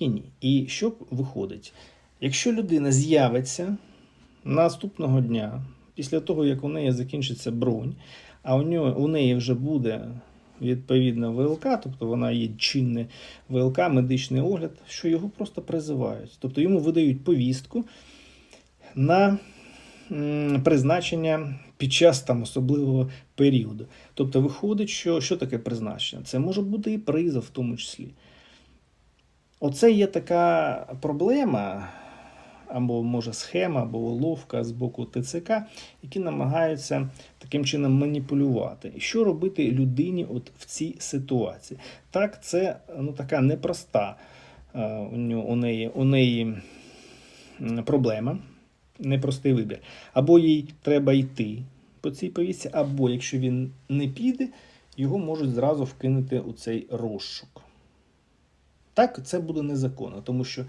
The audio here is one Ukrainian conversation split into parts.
і ні. І що виходить? Якщо людина з'явиться наступного дня, після того, як у неї закінчиться бронь, а у, нього, у неї вже буде відповідна ВЛК, тобто вона є чинне ВЛК, медичний огляд, що його просто призивають. Тобто йому видають повістку на призначення під час там особливого періоду. Тобто виходить, що, що таке призначення? Це може бути і призов в тому числі. Оце є така проблема, або може схема, або уловка з боку ТЦК, які намагаються таким чином маніпулювати. І що робити людині от в цій ситуації? Так, це ну, така непроста е, у, неї, у неї проблема, непростий вибір. Або їй треба йти по цій повістці, або якщо він не піде, його можуть зразу вкинути у цей розшук. Так, це буде незаконно, тому що,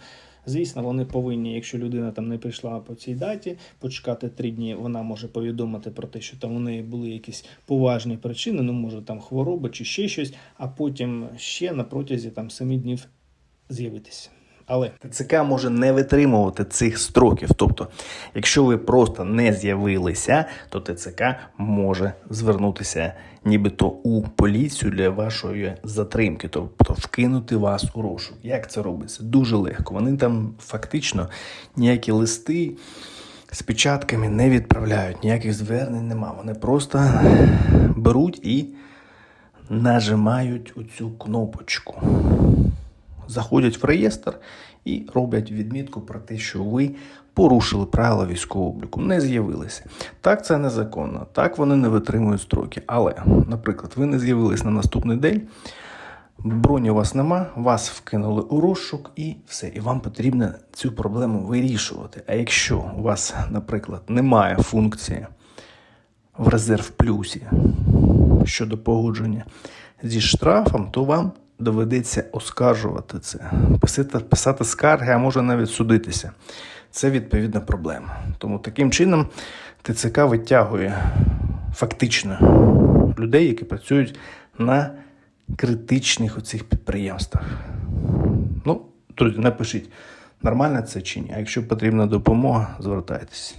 звісно, вони повинні, якщо людина там не прийшла по цій даті, почекати три дні, вона може повідомити про те, що там у неї були якісь поважні причини, ну може там хвороба чи ще щось, а потім ще на протязі там семи днів з'явитися. Але ТЦК може не витримувати цих строків. Тобто, якщо ви просто не з'явилися, то ТЦК може звернутися нібито у поліцію для вашої затримки, тобто вкинути вас у розшук. Як це робиться? Дуже легко. Вони там фактично ніякі листи з печатками не відправляють, ніяких звернень нема. Вони просто беруть і нажимають оцю кнопочку заходять в реєстр і роблять відмітку про те, що ви порушили правила військового обліку, не з'явилися. Так, це незаконно, так вони не витримують строки. Але, наприклад, ви не з'явились на наступний день, броні у вас нема, вас вкинули у розшук і все. І вам потрібно цю проблему вирішувати. А якщо у вас, наприклад, немає функції в резерв плюсі щодо погодження зі штрафом, то вам доведеться оскаржувати це, писати, писати скарги, а може навіть судитися. Це відповідна проблема. Тому таким чином ТЦК витягує фактично людей, які працюють на критичних оцих підприємствах. Ну, друзі, напишіть, нормально це чи ні. А якщо потрібна допомога, звертайтеся.